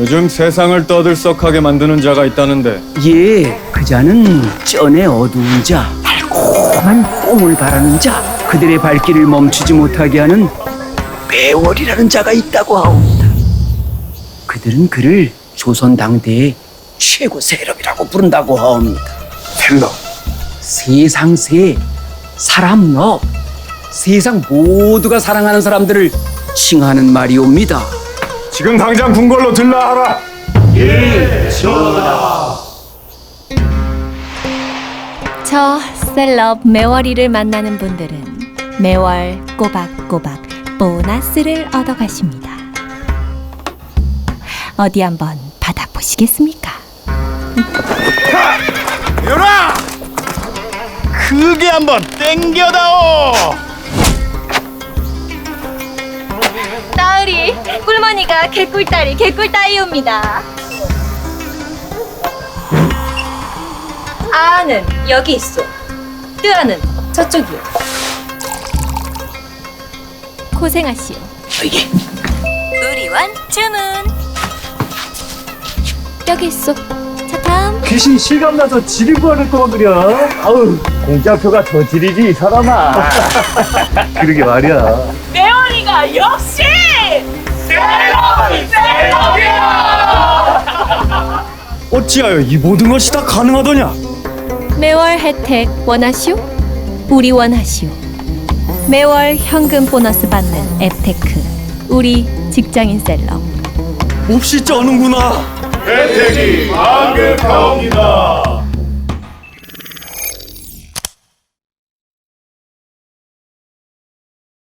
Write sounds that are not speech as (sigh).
요즘 세상을 떠들썩하게 만드는 자가 있다는데 예, 그 자는 쩐의 어두운 자, 달콤한 뽕을 바라는 자, 그들의 발길을 멈추지 못하게 하는 매월이라는 자가 있다고 하옵니다. 그들은 그를 조선 당대의 최고 세력이라고 부른다고 하옵니다. 셀럽 세상새, 사람럽, 세상 모두가 사랑하는 사람들을 칭하는 말이옵니다. 지금 당장 궁궐로 들라 하라 저 셀럽 매월이를 만나는 분들은 매월 꼬박꼬박 보너스를 얻어 가십니다. 어디 한번 받아 보시겠습니까? 열아! 크게 한번 땡겨다오! 꿀머니가 개꿀다리 개꿀따이옵니다. 아는 여기 있어. 뜨아는 저쪽이요. 고생하시오. 이게 우리원 주문. 여기 있어. 자 다음. 귀신 실감나서 지리 구하는 그려. 아우, 공짜표가 더 지리지, 이 사람아. (laughs) 그러게 말이야. 매원이가 역시 어찌하여 이 모든 것이 다 가능하더냐 매월 혜택 원하시오? 우리 원하시오. 매월 현금 보너스 받는 앱테크. 우리 직장인 셀럽. 몹시 쩌는구나 혜택이 만개하옵니다.